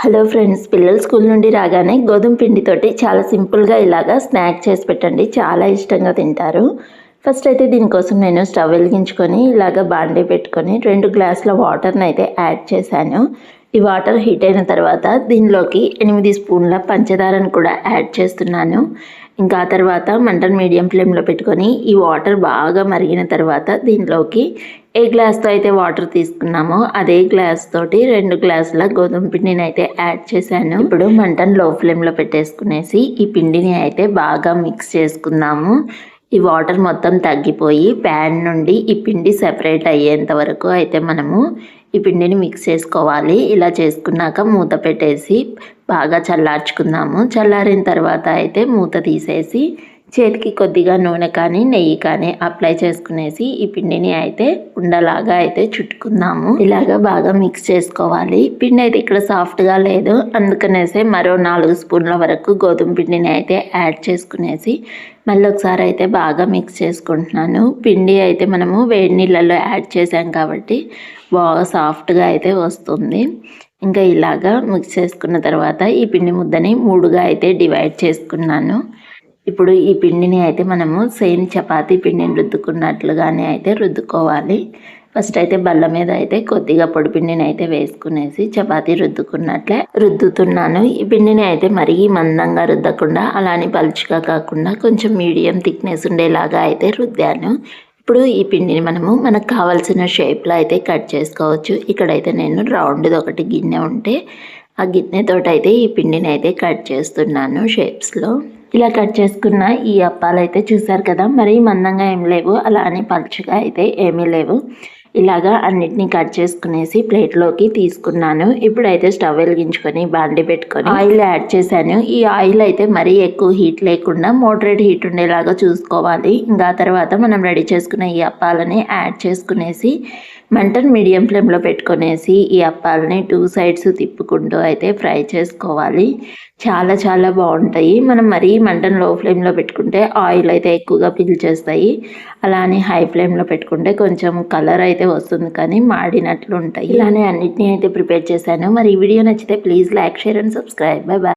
Hello friends పిల్లలు school నుండి రాగానే గోధుమ పిండితోటి చాలా సింపుల్గా ఇలాగా స్నాక్ చేసి పెట్టండి. చాలా ఇష్టంగా తింటారు. ఫస్ట్ అయితే దీనికోసం నేను స్టవ్ వెలిగించుకొని ఇలాగ బాండీ పెట్టుకొని రెండు గ్లాసుల వాటర్ని అయితే యాడ్ చేశాను. ఈ వాటర్ హీట్ అయిన తర్వాత దీనిలోకి ఎనిమిది స్పూన్ల పంచదారను కూడా యాడ్ చేస్తున్నాను. ఇంకా ఆ తర్వాత మంటను మీడియం ఫ్లేమ్లో పెట్టుకొని ఈ వాటర్ బాగా మరిగిన తర్వాత దీనిలోకి ఏ గ్లాస్తో అయితే వాటర్ తీసుకున్నామో అదే గ్లాస్ తోటి రెండు గ్లాసుల గోధుమ పిండిని అయితే యాడ్ చేశాను. ఇప్పుడు మంటను లో ఫ్లేమ్లో పెట్టేసుకునేసి ఈ పిండిని అయితే బాగా మిక్స్ చేసుకున్నాము ఈ వాటర్ మొత్తం తగ్గిపోయి ప్యాన్ నుండి ఈ పిండి సెపరేట్ అయ్యేంత వరకు అయితే మనము ఈ పిండిని మిక్స్ చేసుకోవాలి. ఇలా చేసుకున్నాక మూత పెట్టేసి బాగా చల్లార్చుకుందాము. చల్లారిన తర్వాత అయితే మూత తీసేసి చేతికి కొద్దిగా నూనె కానీ నెయ్యి కానీ అప్లై చేసుకునేసి ఈ పిండిని అయితే ఉండలాగా అయితే చుట్టుకుందాము. ఇలాగా బాగా మిక్స్ చేసుకోవాలి. పిండి అయితే ఇక్కడ సాఫ్ట్గా లేదు. అందుకనేసి మరో నాలుగు స్పూన్ల వరకు గోధుమ పిండిని అయితే యాడ్ చేసుకునేసి మళ్ళీ ఒకసారి అయితే బాగా మిక్స్ చేసుకుంటున్నాను. పిండి అయితే మనము వేడి నీళ్ళల్లో యాడ్ చేసాం కాబట్టి బాగా సాఫ్ట్గా అయితే వస్తుంది. ఇంకా ఇలాగా మిక్స్ చేసుకున్న తర్వాత ఈ పిండి ముద్దని మూడుగా అయితే డివైడ్ చేసుకున్నాను. ఇప్పుడు ఈ పిండిని అయితే మనము సేమ్ చపాతీ పిండిని రుద్దుకున్నట్లుగానే అయితే రుద్దుకోవాలి. ఫస్ట్ అయితే బల్ల మీద అయితే కొద్దిగా పొడి పిండిని అయితే వేసుకునేసి చపాతీ రుద్దుకున్నట్లే రుద్దుతున్నాను. ఈ పిండిని అయితే మరీ మందంగా రుద్దకుండా అలానే పలుచుగా కాకుండా కొంచెం మీడియం థిక్నెస్ ఉండేలాగా అయితే రుద్దాను. ఇప్పుడు ఈ పిండిని మనము మనకు కావాల్సిన షేప్లో అయితే కట్ చేసుకోవచ్చు. ఇక్కడైతే నేను రౌండ్ది ఒకటి గిన్నె ఉంటే ఆ గిన్నెతోటి అయితే ఈ పిండిని అయితే కట్ చేస్తున్నాను షేప్స్లో. ఇలా కట్ చేసుకున్న ఈ అప్పాలు అయితే చూసారు కదా మరీ మందంగా ఏం లేవు. అలా అని పలుచగా అయితే ఏమీ లేవు. ఇలాగా అన్నిటినీ కట్ చేసుకునేసి ప్లేట్లోకి తీసుకున్నాను. ఇప్పుడైతే స్టవ్ వెలిగించుకొని బాండి పెట్టుకొని ఆయిల్ యాడ్ చేశాను. ఈ ఆయిల్ అయితే మరీ ఎక్కువ హీట్ లేకుండా మోటరేట్ హీట్ ఉండేలాగా చూసుకోవాలి. ఇంకా తర్వాత మనం రెడీ చేసుకున్న ఈ అప్పాలని యాడ్ చేసుకునేసి మంటను మీడియం ఫ్లేమ్లో పెట్టుకునేసి ఈ అప్పాలని టూ సైడ్స్ తిప్పుకుంటూ అయితే ఫ్రై చేసుకోవాలి. చాలా చాలా బాగుంటాయి. మనం మరీ మంటను లో ఫ్లేమ్లో పెట్టుకుంటే ఆయిల్ అయితే ఎక్కువగా పీల్చేస్తాయి అలానే హై ఫ్లేమ్లో పెట్టుకుంటే కొంచెం కలర్ అయితే వస్తుంది కానీ మాడినట్లు ఉంటాయి ఇలానే అన్నిటినీ అయితే ప్రిపేర్ చేశాను. మరి ఈ వీడియో నచ్చితే please like share and subscribe. Bye bye